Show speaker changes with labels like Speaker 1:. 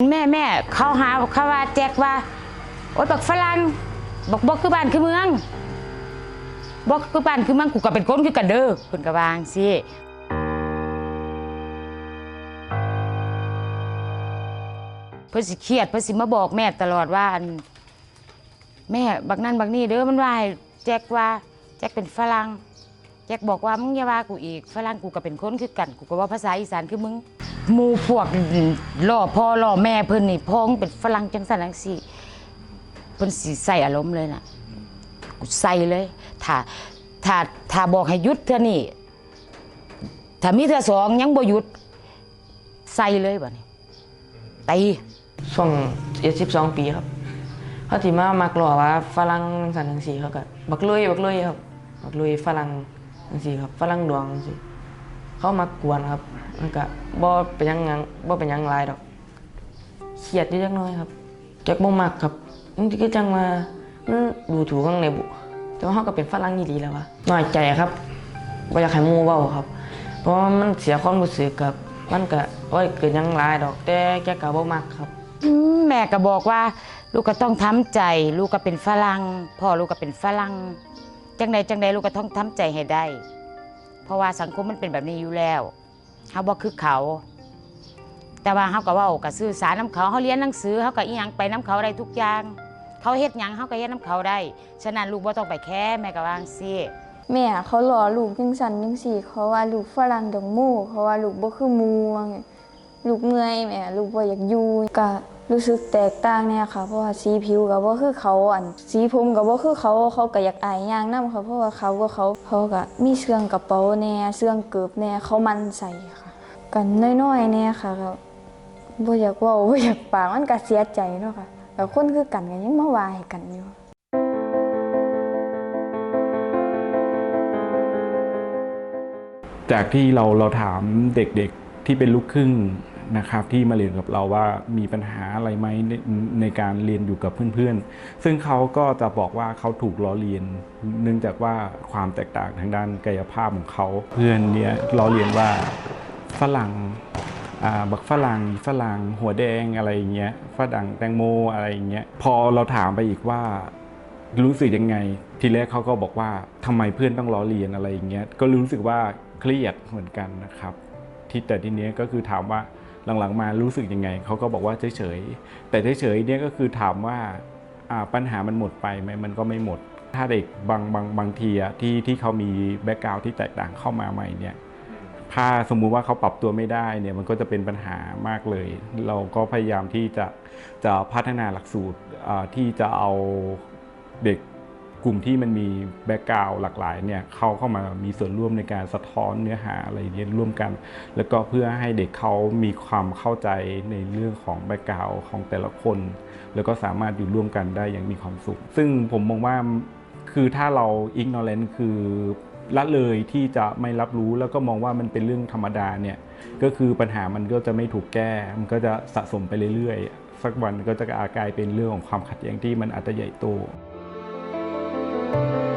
Speaker 1: แม่แม่เขาหาเขาว่าแจ็คว่าโอ๊ยบักฝรั่งบอกบอกคือบ้านคือเมืองบอกคือบ้านคือเมืองกูก็เป็นคนคือกันเด้อเพิ่นก็วางสิเพิ่นสิเครียดเพิ่นสิมาบอกแม่ตลอดว่าแม่บักนั่นบักนี่เด้อมันว่าแจ็คว่าแจ็คเป็นฝรั่ง แจ็คบอกว่ามึงอย่าว่ากูอีกฝรั่งกูก็เป็นคนคือกัน กูก็ว่าภาษาอีสานคือมึงหมูพวกล่อพ่อล่อแม่เพิ่นนี่พ้องเป็นฝรั่งจังสันจังซี่เพิ่นสิใส่อารมณ์เลยน่ะกูใส่เลยถ้าถ้าถ้าบอกให้หยุดเท่านี้ถ้ามีเท่าสองยังบ่หยุดใส่เลยบัดนี้ตี
Speaker 2: ช่วงเจ็ดสิบสองปีครับเขาที่มามักหล่อว่าฝรั่งสันทังสีเขาก็บักลุยบักลุยครับบักลุยฝรั่งทัง สีครับฝรั่งดวงสีเขามากวนครับมันก็บ่เป็นยังหยังบ่เป็นยังลายดอกเครียดอยู่จักน้อยครับจักบ่มักครับมันก็จังมามันดูถูกข้างในบุแต่ว่าเขาก็เป็นฝรั่งดีแล้ววะน้อยใจครับบ่อยากให้หมู่เว้าครับ เพราะว่ามันเสียความรู้สึกครับ มันก็โอ้ยเกิดยังลายดอก แต่แกก็บ่มักครับ
Speaker 1: แม่ก็บอกว่า ลูกก็ต้องทำใจ ลูกก็เป็นฝรั่งพ่อลูกก็เป็นฝรั่ง จังใดจังใดลูกก็ต้องทำใจให้ได้ เพราะว่าสังคมมันเป็นแบบนี้อยู่แล้วเฮาบ่คือเขา แต่ว่าเฮาก็ว้าก็สื่อสารนํเขาเฮาเรียนหนังสือเฮาก็อีหยังไปนํเขาได้ทุกอย่างเขาเฮ็ดหยังเฮาก็เฮ็ดนํเขาได้ ฉะนั้นลูกบ่ต้องไปแค่แม่ก็วางซี่
Speaker 3: แม่เขาหล่อลูกจังสันจังสี่เขาว่าลูกฝรั่งดงมู่เขาว่าลูกบ่คือมูว่าไง ลูกเมื่อยแม่ลูกบ่อยากอยู่ก็รู้สึกแตกต่างเนี่ยค่ะ เพราะว่าสีผิวก็บ่คือเขาอันสีผมก็บ่คือเขาเขาก็อยากอายย่างนํค่ะเพราะว่าเขาก็เขาเขาก็มีเสื้องกระเป๋าแน่เสื้องเกิบแน่เขามันใส่ค่ะ กันน้อยๆแน่ค่ะก็บ่อยากว้าบ่อยากปากมันก็เสียใจเนาะค่ะแต่คนคือกันก็ยังมาว่าให้กันอยู่
Speaker 4: จากที่เราเราถามเด็กๆ ที่เป็นลูกครึ่งนะครับที่มาเรียนกับเราว่ามีปัญหาอะไรไหมในในการเรียนอยู่กับเพื่อนๆ ซึ่งเขาก็จะบอกว่าเขาถูกล้อเลียน เนื่องจากว่าความแตกต่างทางด้านกายภาพของเขาเพื่อนเนี่ยล้อเลียนว่าฝรั่งอ่าบักฝรั่งฝรั่งหัวแดงอะไรอย่างเงี้ยฝรั่งแตงโมอะไรอย่างเงี้ยพอเราถามไปอีกว่ารู้สึกยังไง ทีแรกเขาก็บอกว่าทำไมเพื่อนต้องล้อเลียนอะไรอย่างเงี้ยก็รู้สึกว่าเครียดเหมือนกันนะครับ ที่แต่ทีเนี้ยก็คือถามว่าหลังๆมารู้สึกยังไงเขาก็บอกว่าเฉยๆแต่เฉยๆเนี่ยก็คือถามว่าปัญหามันหมดไปไหมมันก็ไม่หมด ถ้าเด็กบางบางบางทีอะที่ที่เขามีแบ็กกราวที่แตกต่างเข้ามาใหม่เนี่ยถ้าสมมุติว่าเขาปรับตัวไม่ได้เนี่ยมันก็จะเป็นปัญหามากเลย เราก็พยายามที่จะจะพัฒนาหลักสูตรที่จะเอาเด็ก กลุ่มที่มันมีแบ็กกราวหลากหลายเนี่ยเข้าเข้ามามีส่วนร่วมในการสะท้อนเนื้อหาอะไรเรียนร่วมกัน แล้วก็เพื่อให้เด็กเขามีความเข้าใจในเรื่องของแบ็กกราวของแต่ละคน แล้วก็สามารถอยู่ร่วมกันได้อย่างมีความสุข ซึ่งผมมองว่าคือถ้าเรา ignorant คือละเลยที่จะไม่รับรู้แล้วก็มองว่ามันเป็นเรื่องธรรมดาเนี่ยก็คือปัญหามันก็จะไม่ถูกแก้ มันก็จะสะสมไปเรื่อยๆ สักวันก็จะกลายเป็นเรื่องของความขัดแย้งที่มันอาจจะใหญ่โต「Bye.